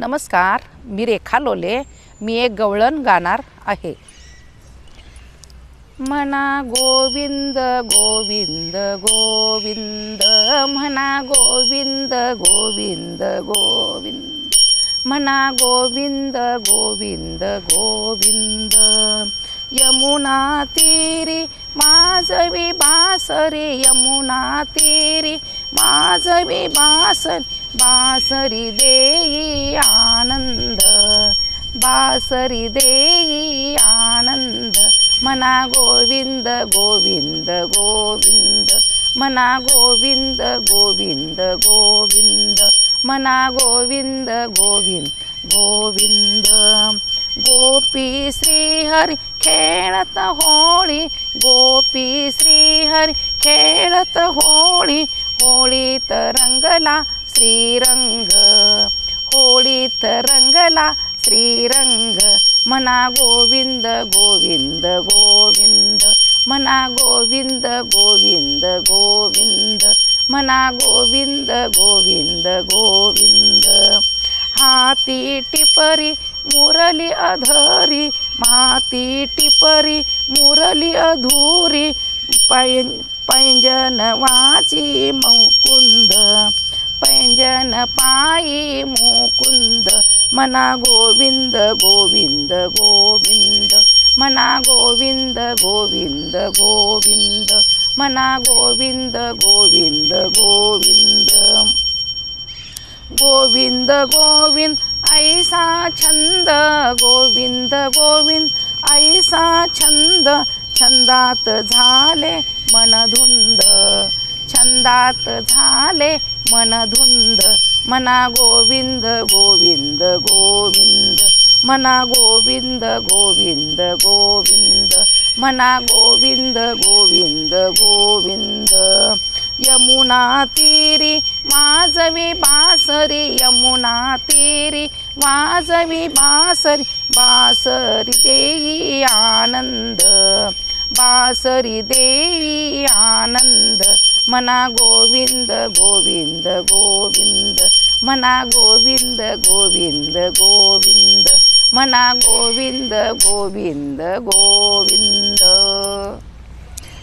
नमस्कार मी रेखा लोले. मी एक गवळण गाणार आहे. म्हणा गोविंद गोविंद गोविंद. म्हणा गोविंद गोविंद गोविंद. म्हणा गोविंद गोविंद गोविंद. यमुना तीरी माझवी बासरी. यमुना तीरी माझवी बासरी बासरी देई आनंद. बासरी देई आनंद. मना गोविंद गोविंद गोविंद. मना गोविंद गोविंद गोविंद. मना गोविंद गोविंद गोविंद गोपी श्रीहरी खेळत होळी गोपी श्रीहरी खेळत होळी होळीत रंगला श्रीरंग होळीत रंगला श्रीरंग मना गोविंद गोविंद गोविंद मना गोविंद गोविंद गोविंद मना गोविंद गोविंद गोविंद हाती टिपरी मुरली अधरी माती टिपरी मुरली अधुरी पैं पैंजन वाची मुकुंद पैंजन पायी मुकुंद मना गोविंद गोविंद गोविंद मना गोविंद गोविंद गोविंद मना गोविंद गोविंद गोविंद गोविंद गोविंद ऐसा छंद गोविंद गोविंद ऐसा छंद छंदात झाले मनधुंद छंदात झाले मनधुंद मना गोविंद गोविंद गोविंद मना गोविंद गोविंद गोविंद मना गोविंद गोविंद गोविंद यमुना तीरी वाजवी बासरी यमुना तीरी वाजवी बासरी बासरी देई आनंद बासरी देई आनंद मना गोविंद गोविंद गोविंद मना गोविंद गोविंद गोविंद मना गोविंद गोविंद गो